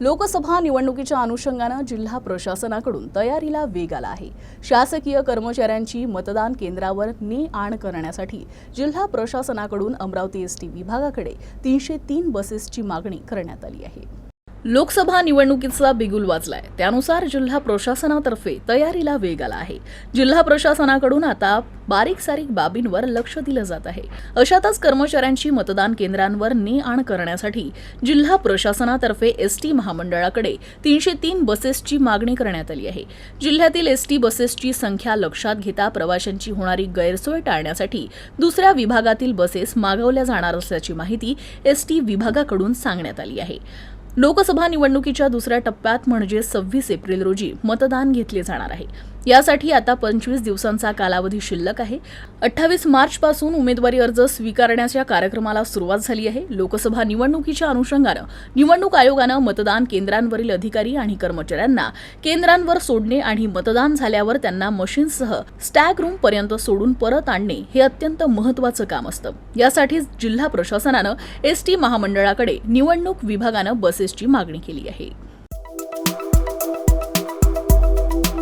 लोकसभा निवडणुकीच्या अनुषंगानं जिल्हा प्रशासनाकडून तयारीला वेग आला आहे. शासकीय कर्मचाऱ्यांची मतदान केंद्रावर ने आण करण्यासाठी जिल्हा प्रशासनाकडून अमरावती एस टी विभागाकडे तीनशे तीन बसेसची मागणी करण्यात आली आहे. लोकसभा निवडणुकीचा बिगुल वाजलाय. त्यानुसार जिल्हा प्रशासनातर्फे तयारीला वेग आला आहे. जिल्हा प्रशासनाकडून आता बारीक सारीक बाबींवर लक्ष दिलं जात आहे. अशातच कर्मचाऱ्यांची मतदान केंद्रांवर ने आण करण्यासाठी जिल्हा प्रशासनातर्फे एस टी महामंडळाकडे तीनशे तीन बसेसची मागणी करण्यात आली आहे. जिल्ह्यातील एस टी बसेसची संख्या लक्षात घेता प्रवाशांची होणारी गैरसोय टाळण्यासाठी दुसऱ्या विभागातील बसेस मागवल्या जाणार असल्याची माहिती एस टी विभागाकडून सांगण्यात आली आहे. लोकसभा निवडणुकीच्या दुसऱ्या टप्प्यात म्हणजे सव्वीस एप्रिल रोजी मतदान घेतले जाणार आहे. यासाठी आता पंचवीस दिवसांचा कालावधी शिल्लक आहे. अठ्ठावीस मार्चपासून उमेदवारी अर्ज स्वीकारण्याच्या कार्यक्रमाला सुरुवात झाली आहे. लोकसभा निवडणुकीच्या अनुषंगानं निवडणूक आयोगानं मतदान केंद्रांवरील अधिकारी आणि कर्मचाऱ्यांना केंद्रांवर सोडणे आणि मतदान झाल्यावर त्यांना मशीनसह स्टॅग रूम पर्यंत सोडून परत आणणे हे अत्यंत महत्वाचं काम असतं. यासाठी जिल्हा प्रशासनानं एस टी महामंडळाकडे निवडणूक विभागानं बसेसची मागणी केली आहे.